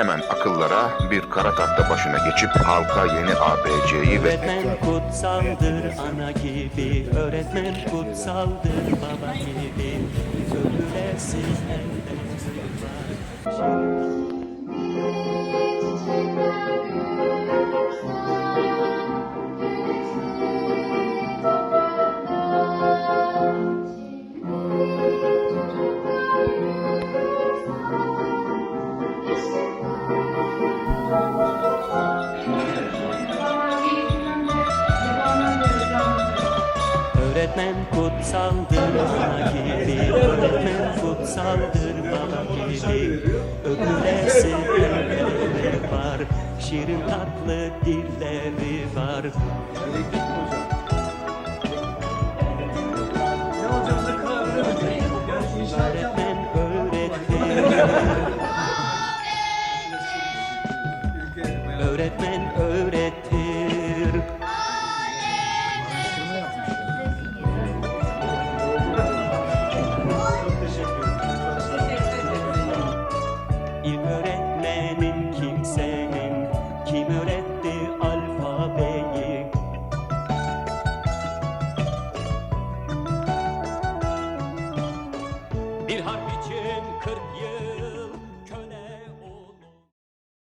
Hemen akıllara bir kara tahta başına geçip halka yeni ABC'yi ve Öğretmen kutsaldır ana gibi. Öğretmen kutsaldır baba gibi. Ölüler sizlerden Öğretmen kutsaldır bana gibi. Öğretmen kutsaldır bana gibi. Öpülesi elleri var. Şirin tatlı dilleri var. Öğretmen öğretmen. Öğretmen öğretmen. Kim öğretti alfabeyi? Bir harf için kırk yıl